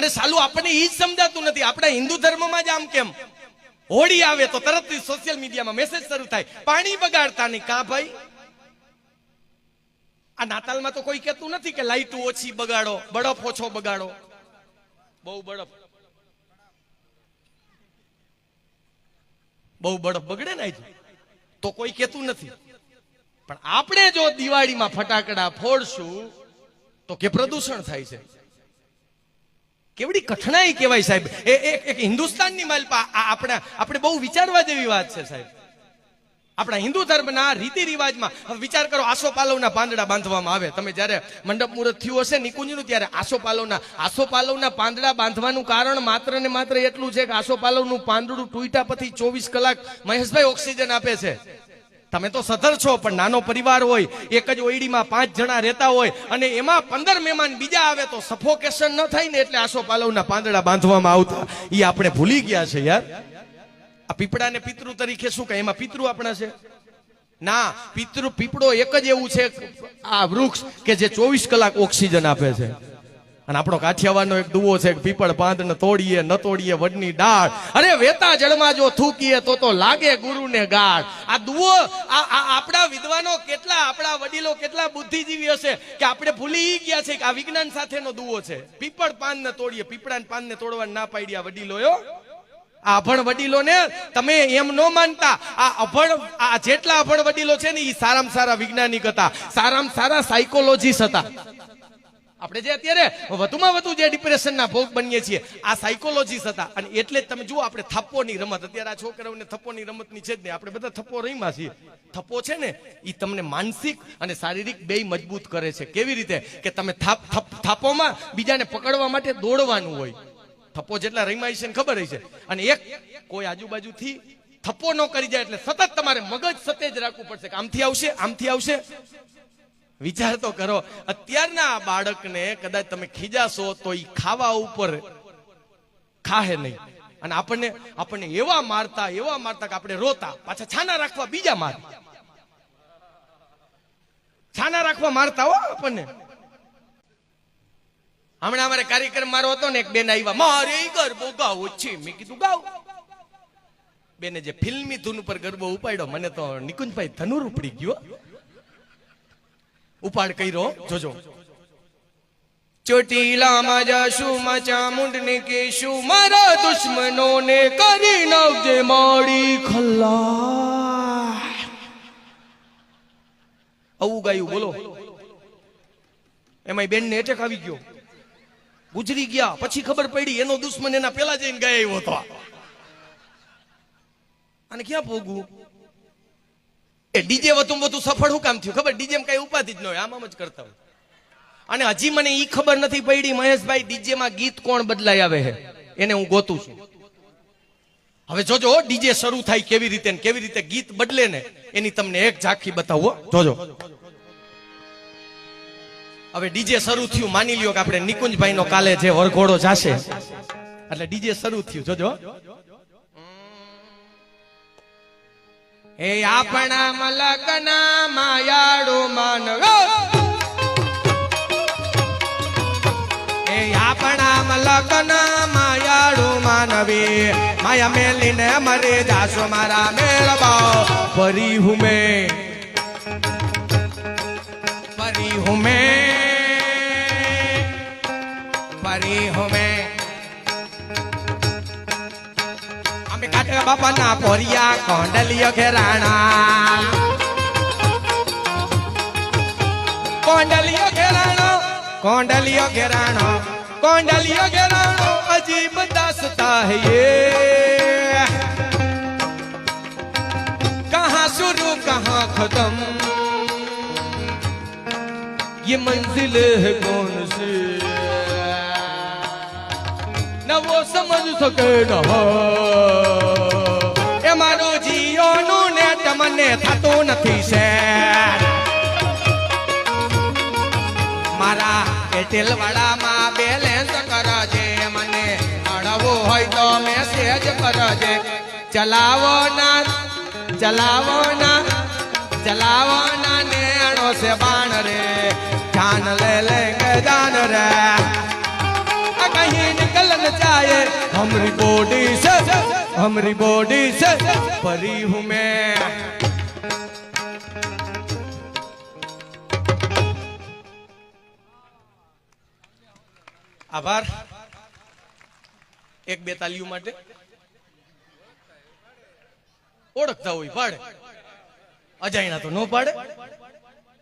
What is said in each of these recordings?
અને સાલું આપણને એ જ સમજાતું નથી. આપણા હિન્દુ ધર્મમાં જ આમ કેમ? હોળી આવે તો તરત સોશિયલ મીડિયામાં મેસેજ શરૂ થાય. પાણી બગાડતા નહીં. કા ભાઈ? આ નાતાલમાં તો કોઈ કહેતું નથી કે લાઈટ ઓછી બગાડો બળફ ઓછો બગાડો. બહુ બળફ બહુ બળફ બગડે ને તો કોઈ કહેતું નથી. પણ આપણે જો દિવાળીમાં ફટાકડા ફોડશું, તો કે પ્રદૂષણ થાય છે? કેવડી કઠણાઈ કહેવાય સાહેબ. એ એક હિન્દુસ્તાનની માલપા આપણે આપણે બહુ વિચારવા જેવી વાત છે સાહેબ. આપણા હિન્દુ ધર્મના રીતિ રિવાજમાં વિચાર કરો આસોપાલવના પાંદડા બાંધવામાં આવે. તમે જ્યારે મંડપ મુહૂર્ત થયું હશે નિકુંજનું, ત્યારે આસોપાલવના આસોપાલવના પાંદડા બાંધવાનું કારણ માત્ર ને માત્ર એટલું છે કે આસોપાલવનું પાંદડું ટૂટ્યા પછી ચોવીસ કલાક મહેશભાઈ ઓક્સિજન આપે છે. તમે તો સધર છો, પણ નાનો પરિવાર હોય, એક જ ઓયડીમાં પાંચ જણા રહેતા હોય, અને એમાં પંદર મહેમાન બીજા આવે તો સફોકેશન ન થાય ને એટલે આસો પાલવના પાંદડા બાંધવામાં આવતા. એ આપણે ભૂલી ગયા છે યાર. આ પીપળાને પિતૃ તરીકે શું કહે? એમાં પિતૃ આપણા છે? ના, પિતૃ, પીપળો એક જ એવું છે, આ વૃક્ષ કે જે ચોવીસ કલાક ઓક્સિજન આપે છે. અને આપણો કાઠિયાવાડનો એક દુવો છે પીપળ પીપળ પાંદને તોડીએ, ન તોડીએ વડની ડાળ. અરે વેતા જળમાં જો થૂકીએ તો તો લાગે ગુરુને ગાળ. આ દુવો, આ આપણા વિદ્વાનો કેટલા, આપણા વડીલો કેટલા બુદ્ધિજીવી હશે કે આપણે ભૂલી ગયા છે કે આ વિજ્ઞાન સાથેનો દુવો છે. પીપળ પાનને તોડીએ, પીપળાને પાનને તોડવા ના પાડ્યા વડીલોયો આ અભણ વડીલોને તમે એમ ન માનતા. આ અભણ, આ જેટલા અભણ વડીલો છે ને એ સારામાં સારા વૈજ્ઞાનિક હતા. સારામાં સારા સાયકોલોજીસ્ટ હતા. આપણે જે અત્યારે વધુમાં વધુ જે ડિપ્રેશનના ભોગ બનીએ છીએ, આ સાયકોલોજીસ હતા. અને એટલે તમે જુઓ, આપણે થપ્પોની રમત. અત્યારે આ છોકરાઓને થપ્પોની રમતની છે જ નહીં. આપણે બધા થપ્પો રહીમાં છીએ. થપ્પો છે ને એ તમને માનસિક અને શારીરિક બેય મજબૂત કરે છે. કેવી રીતે? કે તમે થાપ, થપ- થાપોમાં બીજાને પકડવા માટે દોડવાનું હોય. થપ્પો જેટલા રહીમાં છે ને ખબર હશે. અને એક કોઈ આજુબાજુથી થપ્પો ન કરી જાય એટલે સતત તમારે મગજ સતેજ રાખવું પડશે કે આમથી આવશે આમથી આવશે. વિચાર તો કરો, અત્યારના બાળકને કદાચ તમે ખીજાશો તો એ ખાવા ઉપર ખાહે નહીં. અને આપણને આપણને એવા મારતા એવા મારતા કે આપણે રોતા, પાછા છાના રાખવા બીજા માર. છાના રાખવા મારતા હો આપણને. હમણાં અમારે કાર્યક્રમ મારો હતો ને, એક બેન આવ્યા મારે ગરબો ગાવો છે. મેં કીધું ગાવ બેને જે ફિલ્મી ધૂન ઉપર ગરબો ઉપાડ્યો, મને તો નિકુંજભાઈ ધનુર ઉપડી ગયો ઉપાડ કર્યો. જોજો. ચોટીલામાં જશું, મચા મુંડને કેશું મારા દુશ્મનોને કરી નવજે મારી ખલ્લા આવું ગાયું, બોલો. એમાં બેન ને એટેક આવી ગયો. ગુજરી ગયા, પછી ખબર પડી, એનો દુશ્મન એના પેલા જઈને ગયા આવ્યો હતો. અને ક્યાં પોગવું એ ડીજે વધુ વધુ સફળ હું કામ થયું? ખબર? ડીજે કઈ ઉપાધિ જ ન હોય. આમ જ કરતા હોય. અને હજી મને એ ખબર નથી પડી, મહેશભાઈ ડીજે માં ગીત કોણ બદલાઈ આવે છે? એને હું ગોતું છું. હવે જોજો ડીજે શરૂ થાય કેવી રીતે કેવી રીતે ગીત બદલે ને, એની તમને એક ઝાંખી બતાવો જોજો. હવે ડીજે શરૂ થયું, માની લ્યો કે આપણે નિકુંજભાઈ નો કાલે જે વરઘોડો જાશે. એટલે ડીજે શરૂ થયું. જોજો એ આપણા મલકના માયાડો માનવ. એ આપણા મલકના માયાડો માનવી. માયા મેલીને મરે જાસો મારા મેળવા ફરી હું મેં. ફરી હું બાપાના પોરિયા કોંડલિયો ઘેરાણા કોંડલિયો ઘેરાણો કોંડલિયો ઘેરાણો કોંડલિયો ઘેરાણો અજીબ દાસતા है ये कहाँ शुरू कहाँ खत्म ये मंजिल है कौन सी ન વો સમજ શકે ન ને થતું નથી શેર. મારા એટેલ વાળામાં બેલેન્સ કરજે, મને મળવું હોય તો મેસેજ કરજે. ચલાવો ના ચલાવો ના ચલાવો ના નેણો છે બાણ રે. જાન લે લે જાન રે. कहीं निकलन जाए हमारी बॉडी से हमारी बॉडी से परी हूँ मैं આભાર. એક બે તાલીઓ માટે. ઓળખતા હોય પાડે અજાયણા તો ન પાડે.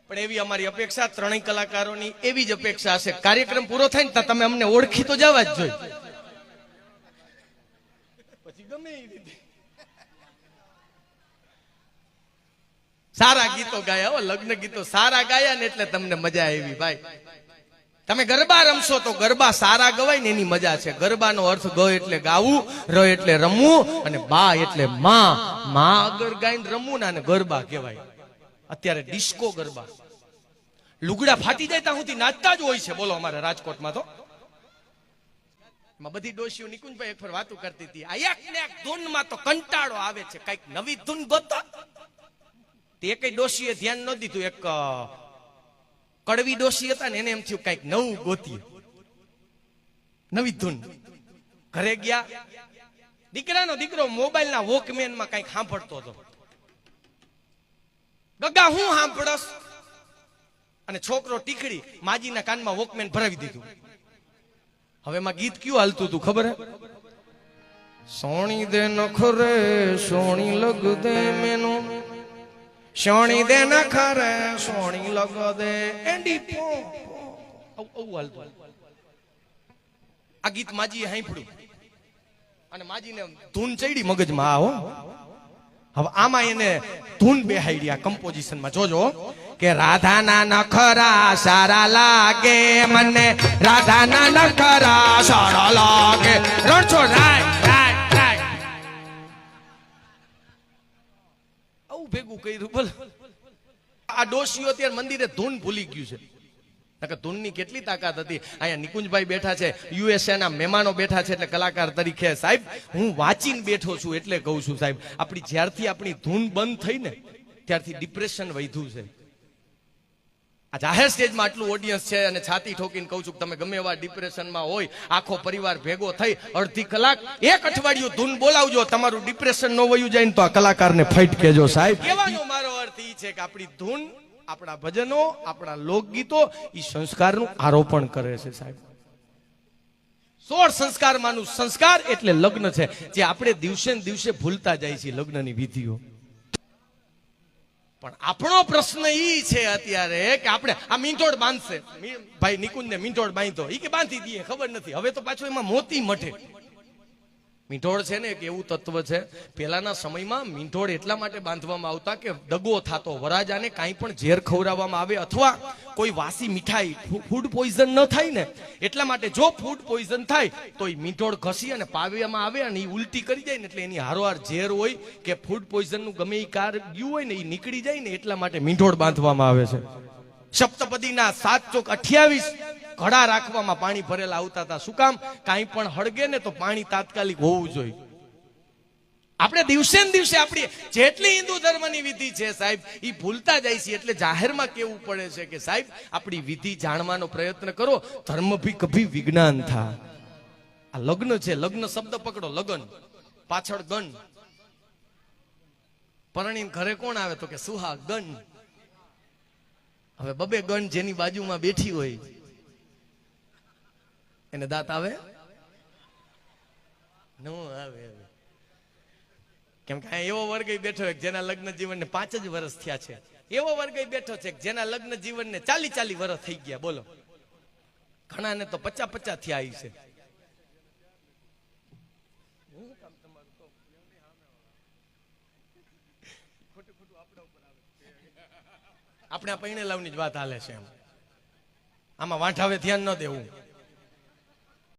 પણ એવી અમારી અપેક્ષા, ત્રણેય કલાકારોની એવી જ અપેક્ષા હશે. કાર્યક્રમ પૂરો થાય ને તમે અમને ઓળખી તો જવા જ જોઈએ. પછી ગમે એ રીતે. સારા ગીતો ગાયા હો, લગ્ન ગીતો સારા ગાયા ને એટલે તમને મજા આવી ભાઈ. તમે ગરબા રમશો તો ગરબા સારા ગવાય ને એની મજા છે. ગરબાનો અર્થ ગ એટલે ગાવું, ર એટલે રમવું અને બા એટલે માં. માં આગળ ગાઈને રમવું ને ગરબા કહેવાય. અત્યારે ડિસ્કો ગરબા. લુગડા ફાટી જાય ત્યાં સુધી નાચતા જ હોય છે. બોલો અમારે રાજકોટમાં તો. બધી ડોશીઓ નિકુંજભાઈ એક ફર વાતો કરતી હતી. આ એક ને એક ધૂનમાં તો કંટાળો આવે છે. કંઈક નવી ધૂન ગોતો. તે કઈ ડોશીએ ધ્યાન ન દીધું, એક કડવી ડોશી હતા ને એને એમ થયું કંઈક નવું ગોતી નવી ધૂન. ઘરે ગયા. દીકરાનો દીકરો મોબાઈલ ના વોકમેનમાં કંઈક સાંભળતો હતો. ગગા, હું સાંભળસ અને છોકરો ટીકડી માજીના કાનમાં વોકમેન ભરાવી દીધું. હવે એમાં ગીત કયું હાલતું હતું ખબર સોણી દે નખરે સોણી લગ દે મેનો. સોણી દે નખરે સોણી લગ દે. એન્ડી પો આવું હાલતું આ ગીત માજી હાંભળ્યું અને માજીને ધૂન ચડી મગજમાં આવો. હવે આમાં એને ધૂન બેહાડ્યા કમ્પોઝિશન કમ્પોઝિશનમાં જોજો કે રાધાના નખરા સારા લાગે મને. રાધાના નખરા સારા લાગે. રણછોડ રાય. આવું ભેગું કર્યું બોલ આ ડોશીઓ અત્યારે મંદિરે ધૂન ભૂલી ગયું છે. નકર ધૂનની કેટલી તાકાત હતી. અહીંયા નિકુંજભાઈ બેઠા છે યુએસએ ના મહેમાનો બેઠા છે, એટલે કલાકાર તરીકે. સાહેબ, હું વાંચીને બેઠો છું, એટલે કહું છું, સાહેબ. આપણી જ્યારથી આપણી ધૂન બંધ થઈ ને, ત્યારથી ડિપ્રેશન વધ્યું છે. આ જાહેર સ્ટેજમાં આટલું ઓડિયન્સ છે અને છાતી ઠોકીને કહું છું તમે ગમે એવા ડિપ્રેશનમાં હોય, આખો પરિવાર ભેગો થઈ, અડધી કલાક, એક અઠવાડિયું ધૂન બોલાવજો, તમારું ડિપ્રેશન ન વયું જાય ને તો આ કલાકારને ફાઈટ કેજો સાહેબ. કહેવાનો મારો અર્થ એ છે કે આપણી ધૂન, આપણા ભજનો, આપણા લોકગીતો એ સંસ્કારનું આરોપણ કરે છે, સાહેબ. સોળ સંસ્કારમાંનું સંસ્કાર એટલે લગ્ન છે, જે આપણે દિવસે ને દિવસે ભૂલતા જાય છે લગ્નની વિધિઓ. પણ આપણો પ્રશ્ન ઈ છે અત્યારે કે આપણે આ મીંટોડ બાંધશે. ભાઈ નિકુંજ ને મીંટોડ બાંધો. ઈ કે બાંધી દઈએ, ખબર નથી. હવે તો પાછું એમાં મોતી મઠે મીંઠોળ છે ને એક એવું તત્વ છે, પહેલાના સમયમાં મીંઠોળ એટલા માટે બાંધવામાં આવતા કે દગો થતો, વરાજાને કાંઈ પણ ઝેર ખવડાવવામાં આવે અથવા કોઈ વાસી મીઠાઈ ફૂડ પોઈઝન ન થાય ને, એટલા માટે જો ફૂડ પોઈઝન થાય, તો એ મીંઢોળ ઘસી અને પાવ્યામાં આવે અને એ ઉલટી કરી જાય ને એટલે એની હારોહાર ઝેર હોય કે ફૂડ પોઈઝનનું ગમે એ કાર ગયું હોય ને એ નીકળી જાય ને એટલા માટે મીંઠોળ બાંધવામાં આવે છે. સપ્તપદીના સાત ચોક અઠ્યાવીસ ઘડા રાખવામાં પાણી ભરેલા આવતા હતા. શું કામ? કાંઈ પણ હળગે ને તો પાણી તાત્કાલિક હોવું જોઈએ. આપણે દિવસે ને દિવસે આપણી જેટલી હિન્દુ ધર્મની વિધિ છે સાહેબ એ ભૂલતા જાય છે એટલે જાહેરમાં કેવું પડે છે કે સાહેબ, આપણી વિધિ જાણવાનો પ્રયત્ન કરો, ધર્મ ભી કભી વિજ્ઞાન થા. આ લગ્ન છે, લગ્ન શબ્દ પકડો, લગ્ન. પાછળ ગન પરણીને ઘરે કોણ આવે? તો કે સુહા ગન હવે બબે ગણ જેની બાજુમાં બેઠી હોય. એને દાંત આવે? નો આવે કેમ કે એવો વર્ગ બેઠો જેના લગ્ન જીવનને પાંચ જ વર્ષ થયા છે. એવો વર્ગ બેઠો છે જેના લગ્ન જીવનને ચાલી ચાલી વર્ષ થઈ ગયા. બોલો. ઘણાને તો પચા પચા થયા છે આપણે આ પૈણે લાવની જ વાત હાલે છે એમ. આમાં વાંઠાવે ધ્યાન ન દેવું.